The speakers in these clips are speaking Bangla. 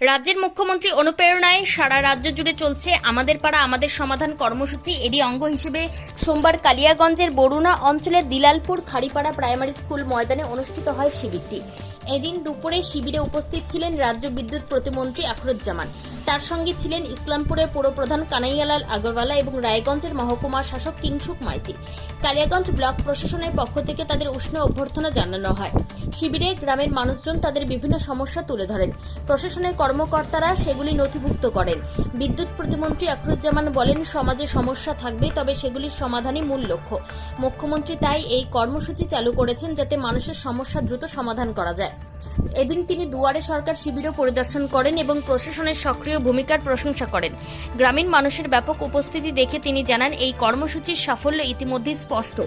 রাজ্যের মুখ্যমন্ত্রী অনুপ্রেরণায় সারা রাজ্য জুড়ে চলছে আমাদের পাড়া, আমাদের সমাধান কর্মসূচি। এরই অঙ্গ হিসেবে সোমবার কালিয়াগঞ্জের বরুণা অঞ্চলের দিলালপুর খাড়িপাড়া প্রাইমারি স্কুল ময়দানে অনুষ্ঠিত হয় শিবিরটি। এদিন দুপুরে শিবিরে উপস্থিত ছিলেন রাজ্য বিদ্যুৎ প্রতিমন্ত্রী আখরুজ্জামান তার সঙ্গে ছিলেন ইসলামপুরের পৌরপ্রধান কানাইয়ালাল আগরওয়ালা এবং রায়গঞ্জের মহকুমার শাসক কিংসুক মাইতি। কালিয়াগঞ্জ ব্লক প্রশাসনের পক্ষ থেকে তাদের উষ্ণ অভ্যর্থনা জানানো হয়। শিবিরে গ্রামের মানুষজন তাদের বিভিন্ন সমস্যা তুলে ধরেন। প্রশাসনের কর্মকর্তারা সেগুলি নথিভুক্ত করেন। বিদ্যুৎ প্রতিমন্ত্রী আখরুজ্জামান বলেন, সমাজে সমস্যা থাকবে, তবে সেগুলির সমাধানই মূল লক্ষ্য। মুখ্যমন্ত্রী তাই এই কর্মসূচি চালু করেছেন যাতে মানুষের সমস্যা দ্রুত সমাধান করা যায়। এদিন তিনি দুয়ারে সরকার শিবিরও পরিদর্শন করেন এবং প্রশাসনের সক্রিয় ভূমিকার প্রশংসা করেন। গ্রামীণ মানুষের ব্যাপক উপস্থিতি দেখে তিনি জানান, এই কর্মসূচির সাফল্য ইতিমধ্যেই স্পষ্ট।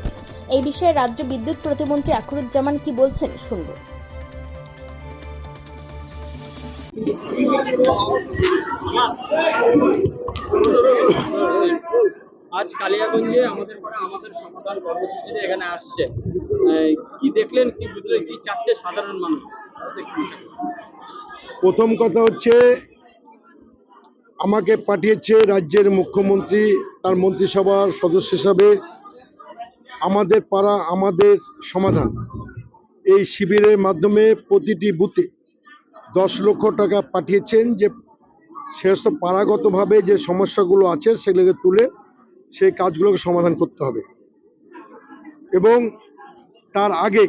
এই বিষয়ে রাজ্য বিদ্যুৎ প্রতিমন্ত্রী আখরুজ্জামান কি বলছেন শুনব। আজ কালিয়াগঞ্জে আমাদের পরে আমাদের সমাধান কর্মসূচিতে এখানে আসছে। কি দেখলেন, কি বুঝলেন, কি চাচ্ছে সাধারণ মানুষ? প্রথম কথা হচ্ছে, আমাকে পাঠিয়েছে রাজ্যের মুখ্যমন্ত্রী, তার মন্ত্রিসভার সদস্য হিসাবে আমাদের পাড়া, আমাদের সমাধান। এই শিবিরের মাধ্যমে প্রতিটি বুথে দশ লক্ষ টাকা পাঠিয়েছেন যে সমস্ত পাড়াগতভাবে যে সমস্যাগুলো আছে সেগুলোকে তুলে সেই কাজগুলোকে সমাধান করতে হবে। এবং তার আগে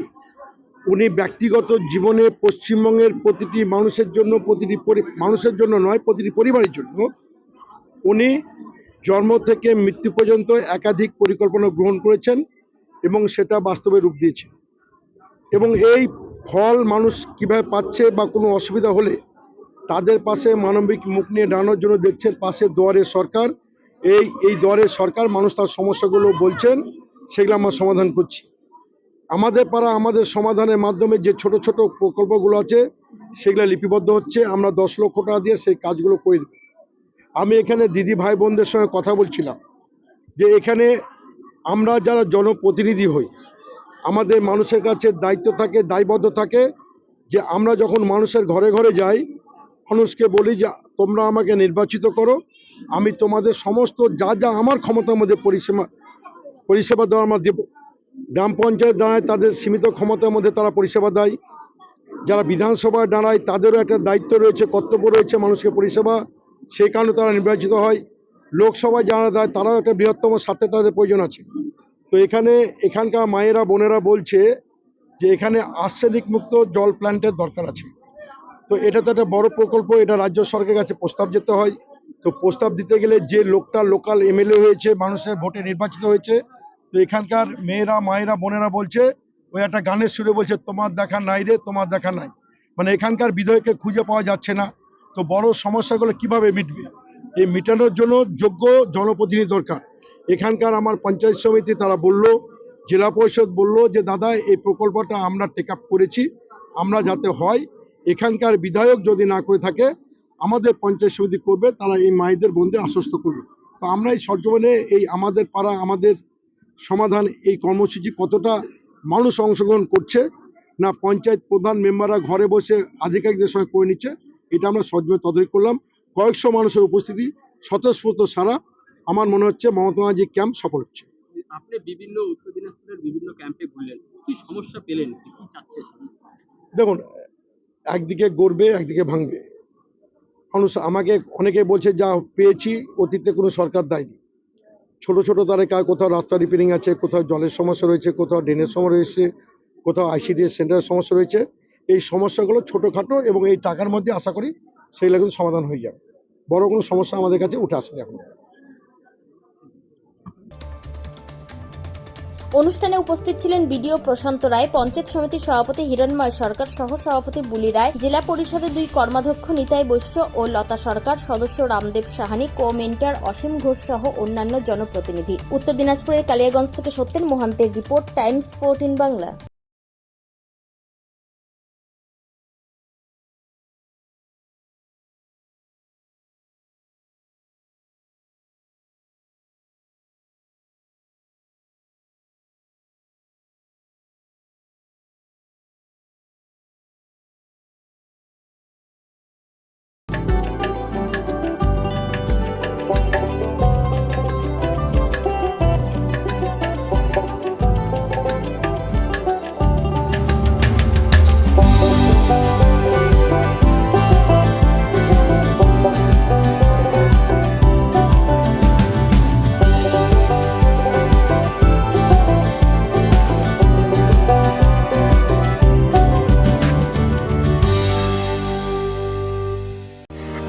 উনি ব্যক্তিগত জীবনে পশ্চিমবঙ্গের প্রতিটি মানুষের জন্য, প্রতিটি পরি- মানুষের জন্য নয়, প্রতিটি পরিবারের জন্য উনি জন্ম থেকে মৃত্যু পর্যন্ত একাধিক পরিকল্পনা গ্রহণ করেছেন এবং সেটা বাস্তবে রূপ দিয়েছেন এবং এই ফল মানুষ কীভাবে পাচ্ছে বা কোনো অসুবিধা হলে তাদের পাশে মানবিক মুখ নিয়ে দাঁড়ানোর জন্য দেখছেন, পাশে দুয়ারে সরকার। এই এই দুয়ারে সরকার মানুষ তার সমস্যাগুলো বলছেন, সেগুলো আমরা সমাধান করছি। আমাদের পাড়া, আমাদের সমাধানের মাধ্যমে যে ছোট ছোট প্রকল্পগুলো আছে, সেগুলো লিপিবদ্ধ হচ্ছে। আমরা দশ লক্ষ টাকা দিয়ে সেই কাজগুলো করে আমি এখানে দিদি ভাই বোনদের সঙ্গে কথা বলছিলাম যে এখানে আমরা যারা জনপ্রতিনিধি হই, আমাদের মানুষের কাছে দায়িত্ব থাকে, দায়বদ্ধ থাকে যে আমরা যখন মানুষের ঘরে ঘরে যাই, মানুষকে বলি যে তোমরা আমাকে নির্বাচিত করো, আমি তোমাদের সমস্ত যা যা আমার ক্ষমতার মধ্যে পরিষেবা পরিষেবা দেওয়া আমরা দেবো গ্রাম পঞ্চায়েত দাঁড়ায়, তাদের সীমিত ক্ষমতার মধ্যে তারা পরিষেবা দেয়। যারা বিধানসভায় দাঁড়ায়, তাদেরও একটা দায়িত্ব রয়েছে, কর্তব্য রয়েছে মানুষকে পরিষেবা। সেই কারণে তারা নির্বাচিত হয়। লোকসভায় যারা দেয় তারাও একটা বৃহত্তম স্বার্থে তাদের প্রয়োজন আছে। তো এখানে এখানকার মায়েরা, বোনেরা বলছে যে এখানে আর্সেনিক মুক্ত জল প্ল্যান্টের দরকার আছে। তো এটা তো একটা বড় প্রকল্প, এটা রাজ্য সরকারের কাছে প্রস্তাব যেতে হয়। তো প্রস্তাব দিতে গেলে যে লোকটা লোকাল এমএলএ হয়েছে, মানুষের ভোটে নির্বাচিত হয়েছে তো এখানকার মেয়েরা, মায়েরা, বোনেরা বলছে, ওই একটা গানের সুরে বলছে, তোমার দেখা নাই রে, তোমার দেখা নাই। মানে এখানকার বিধয়কে খুঁজে পাওয়া যাচ্ছে না। তো বড় সমস্যাগুলো কীভাবে মিটবে? এই মেটানোর জন্য যোগ্য জনপ্রতিনিধি দরকার। এখানকার আমার পঞ্চায়েত সমিতি, তারা বলল, জেলা পরিষদ বলল যে, দাদা, এই প্রকল্পটা আমরা টেক করেছি, আমরা যাতে হয়, এখানকার বিধায়ক যদি না করে থাকে, আমাদের পঞ্চায়েত সমিতি করবে, তারা এই মায়েদের বোনদের আশ্বস্ত করবে। তো আমরা এই সরজমিনে এই আমাদের পাড়া, আমাদের সমাধান এই কর্মসূচি কতটা মানুষ অংশগ্রহণ করছে না পঞ্চায়েত প্রধান মেম্বাররা ঘরে বসে আধিকারিকদের সঙ্গে করে নিচ্ছে এটা আমরা সজমে তদারকি করলাম। কয়েকশো মানুষের উপস্থিতি স্বতঃস্ফূর্ত সারা। আমার মনে হচ্ছে মমতা ব্যানার্জি ক্যাম্প সফল হচ্ছে। আপনি বিভিন্ন উত্তর দিনাজপুরের বিভিন্ন ক্যাম্পে ঘুরলেন কি সমস্যা পেলেন কি কি চাচ্ছে দেখুন একদিকে গড়বে একদিকে ভাঙবে। মানুষ আমাকে অনেকে বলছে যা পেয়েছি অতীতে কোনো সরকার দেয়নি। ছোট ছোট তারেকা কোথাও রাস্তা রিপেয়ারিং আছে, কোথাও জলের সমস্যা রয়েছে, কোথাও ড্রেনের সমস্যা রয়েছে, কোথাও আইসিডিএস সেন্টারের সমস্যা রয়েছে। এই সমস্যাগুলো ছোটোখাটো এবং এই টাকার মধ্যে আশা করি সেইগুলো কিন্তু সমাধান হয়ে যাবে। বড় কোনো সমস্যা আমাদের কাছে উঠে আসেনি এখন। অনুষ্ঠানে উপস্থিত ছিলেন বিডিও প্রশান্ত রায়, পঞ্চায়েত সমিতির সভাপতি হিরণময় সরকার সহ সভাপতি বুলি রায়, জেলা পরিষদের দুই কর্মাধ্যক্ষ নিতাই বৈশ্য ও লতা সরকার, সদস্য রামদেব সাহানি কো মেন্টার অসীম ঘোষ সহ অন্যান্য জনপ্রতিনিধি। উত্তর দিনাজপুরের কালিয়াগঞ্জ থেকে সত্যেন মোহান্তের রিপোর্ট, টাইমস ফোরটিন বাংলা।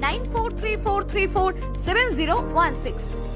9434347016.